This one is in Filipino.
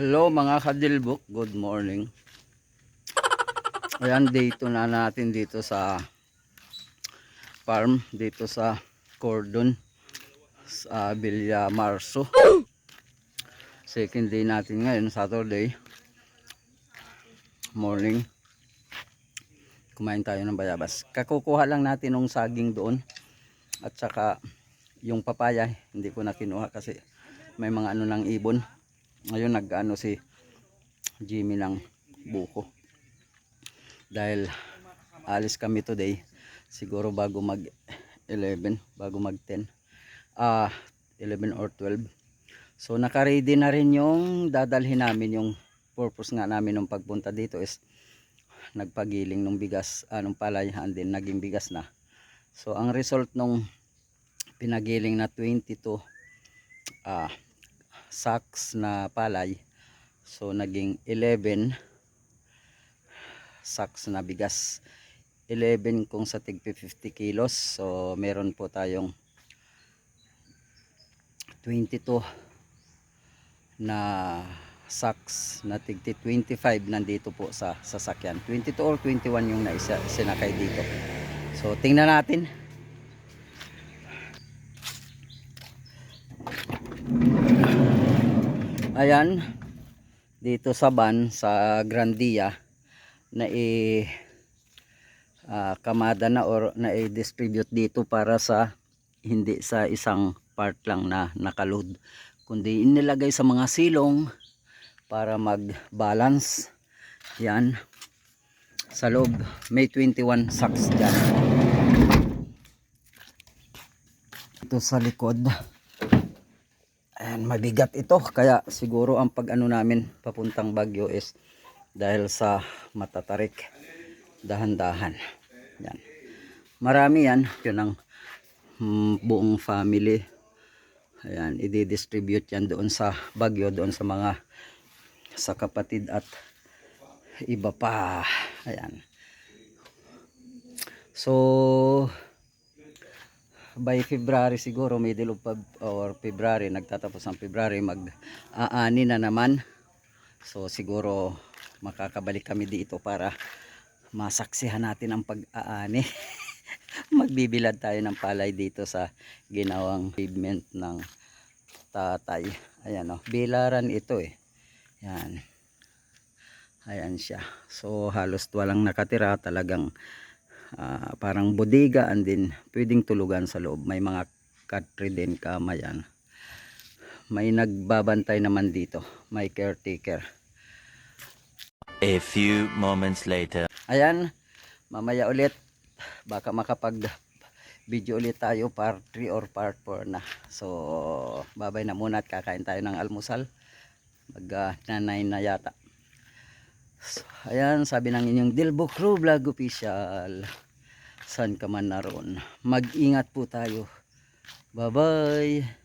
Hello mga kadilbok, good morning. Ayan, dito na natin dito sa farm, dito sa Cordon, sa Villa Marso. Second day natin ngayon, Saturday. Morning. Kumain tayo ng bayabas. Kakukuha lang natin ng saging doon. At saka yung papaya, hindi ko na kinuha kasi may mga ano ng ibon ngayon nag-ano si Jimmy ng buko. Dahil alis kami today siguro bago mag 11 bago mag 10 ah 11 or 12 so naka-ready na rin yung dadalhin namin. Yung purpose nga namin ng pagpunta dito is nagpagiling ng bigas anong palay and then naging bigas na. So ang result nung pinagiling na 22 ah sacks na palay. So naging 11 sacks na bigas. 11 kung sa tig 50 kilos. So meron po tayong 22 na sacks na tig 25 nandito po sa sasakyan. 22 or 21 yung naisa sinakay dito. So tingnan natin ayan. Dito sa ban sa Grandia na i ah, kamada na or na i-distribute dito para sa hindi sa isang part lang na nakaload kundi inilagay sa mga silong para mag-balance. Yan sa loob may 21 sacks dyan. Ito sa likod Ayan, mabigat ito. Kaya siguro ang pag ano namin papuntang Bagyo is dahil sa matatarik. Dahan-dahan. Yan. Marami yan. Yun ang mm, buong family. Ayan, i-distribute yan doon sa Bagyo, doon sa mga sa kapatid at iba pa. Ayan. So, by February siguro middle of Feb- or February nagtatapos ang February mag aani na naman. So siguro makakabalik kami dito para masaksihan natin ang pag-aani. Magbibilad tayo ng palay dito sa ginawang pavement ng tatay. Ayan o bilaran ito eh. Yan ayan siya. So halos walang nakatira talagang ah, parang bodega and then pwedeng tulugan sa loob. May mga katri din kama yan. May nagbabantay naman dito. May caretaker. A few moments later. ayan mamaya ulit. Baka makapag video ulit tayo part 3 or part 4 na. So babay na muna at kakain tayo ng almusal. Mag uh, nanay na yata So, ayan, sabi ng inyong Dilbo Crew Vlog Official. Saan ka man naroon. Mag-ingat po tayo. Bye-bye.